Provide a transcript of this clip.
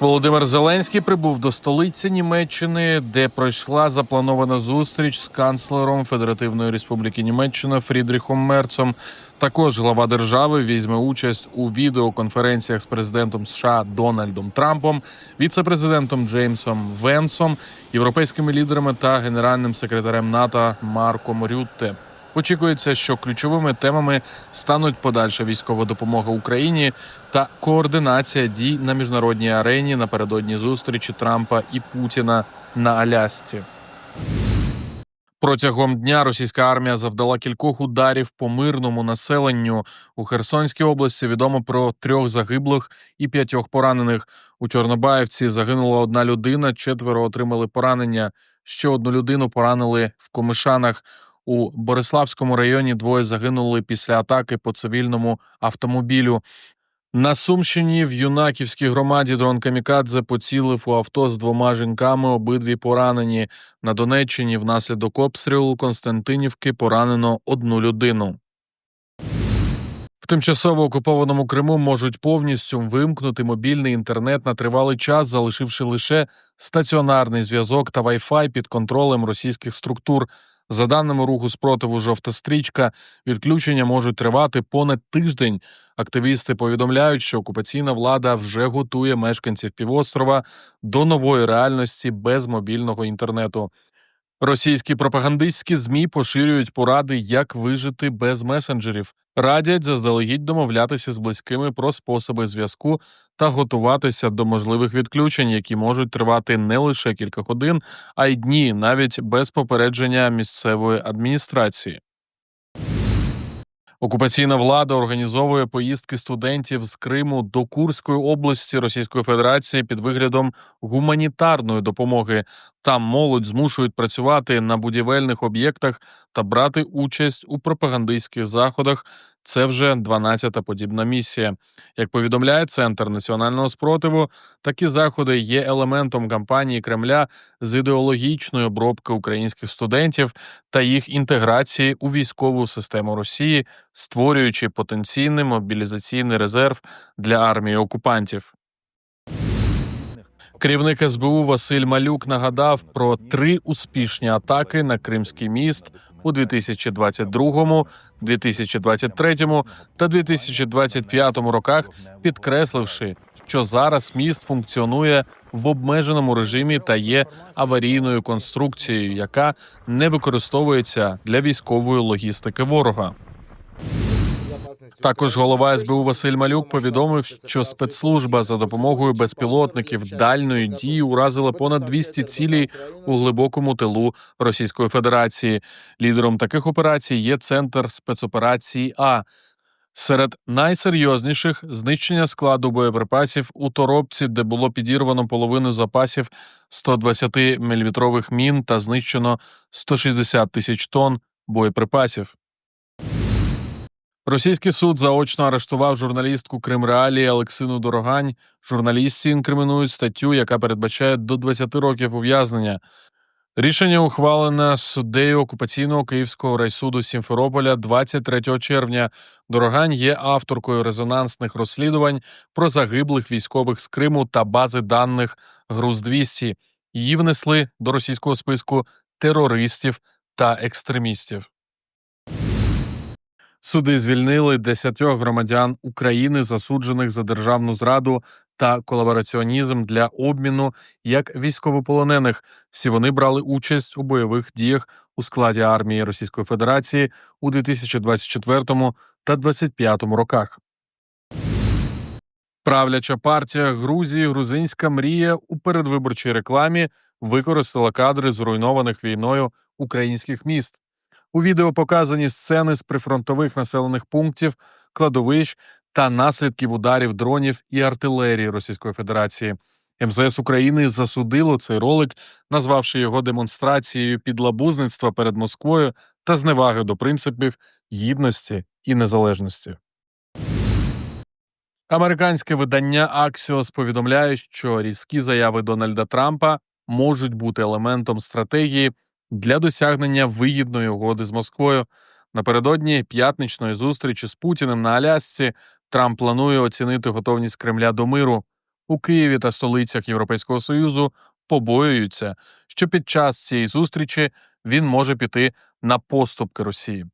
Володимир Зеленський прибув до столиці Німеччини, де пройшла запланована зустріч з канцлером Федеративної Республіки Німеччина Фрідріхом Мерцом. Також глава держави візьме участь у відеоконференціях з президентом США Дональдом Трампом, віце-президентом Джеймсом Венсом, європейськими лідерами та генеральним секретарем НАТО Марком Рютте. Очікується, що ключовими темами стануть подальша військова допомога Україні та координація дій на міжнародній арені напередодні зустрічі Трампа і Путіна на Алясці. Протягом дня російська армія завдала кількох ударів по мирному населенню. У Херсонській області відомо про трьох загиблих і п'ятьох поранених. У Чорнобаївці загинула одна людина, четверо отримали поранення. Ще одну людину поранили в Комишанах. У Бориславському районі двоє загинули після атаки по цивільному автомобілю. На Сумщині в юнаківській громаді дрон Камікадзе поцілив у авто з двома жінками, обидві поранені. На Донеччині внаслідок обстрілу Константинівки поранено одну людину. В тимчасово окупованому Криму можуть повністю вимкнути мобільний інтернет на тривалий час, залишивши лише стаціонарний зв'язок та Wi-Fi під контролем російських структур. За даними руху спротиву жовта стрічка, відключення можуть тривати понад тиждень. Активісти повідомляють, що окупаційна влада вже готує мешканців півострова до нової реальності без мобільного інтернету. Російські пропагандистські змі поширюють поради, як вижити без месенджерів, радять заздалегідь домовлятися з близькими про способи зв'язку та готуватися до можливих відключень, які можуть тривати не лише кілька годин, а й дні, навіть без попередження місцевої адміністрації. Окупаційна влада організовує поїздки студентів з Криму до Курської області Російської Федерації під виглядом гуманітарної допомоги. Там молодь змушують працювати на будівельних об'єктах та брати участь у пропагандистських заходах. Це вже 12-та подібна місія. Як повідомляє Центр національного спротиву, такі заходи є елементом кампанії Кремля з ідеологічної обробки українських студентів та їх інтеграції у військову систему Росії, створюючи потенційний мобілізаційний резерв для армії окупантів. Керівник СБУ Василь Малюк нагадав про три успішні атаки на Кримський міст у 2022, 2023 та 2025 роках, підкресливши, що зараз міст функціонує в обмеженому режимі та є аварійною конструкцією, яка не використовується для військової логістики ворога. Також голова СБУ Василь Малюк повідомив, що спецслужба за допомогою безпілотників дальної дії уразила понад 200 цілей у глибокому тилу Російської Федерації. Лідером таких операцій є центр спецоперації А. Серед найсерйозніших знищення складу боєприпасів у торопці, де було підірвано половину запасів 120 мм мін та знищено 160 тисяч тонн боєприпасів. Російський суд заочно арештував журналістку Кримреалії Олексину Дорогань. Журналістці інкримінують статтю, яка передбачає до 20 років ув'язнення. Рішення ухвалене суддею окупаційного Київського райсуду Сімферополя 23 червня. Дорогань є авторкою резонансних розслідувань про загиблих військових з Криму та бази даних груз 200 Її внесли до російського списку терористів та екстремістів. Суди звільнили десятьох громадян України, засуджених за державну зраду та колабораціонізм для обміну як військовополонених. Всі вони брали участь у бойових діях у складі армії Російської Федерації у 2024 та 2025 роках. Правляча партія Грузії Грузинська мрія у передвиборчій рекламі використала кадри зруйнованих війною українських міст. У відео показані сцени з прифронтових населених пунктів, кладовищ та наслідків ударів дронів і артилерії Російської Федерації. МЗС України засудило цей ролик, назвавши його демонстрацією підлабузництва перед Москвою та зневаги до принципів гідності і незалежності. Американське видання Axios повідомляє, що різкі заяви Дональда Трампа можуть бути елементом стратегії для досягнення вигідної угоди з Москвою. Напередодні п'ятничної зустрічі з Путіним на Алясці Трамп планує оцінити готовність Кремля до миру. у Києві та столицях Європейського Союзу побоюються, що під час цієї зустрічі він може піти на поступки Росії.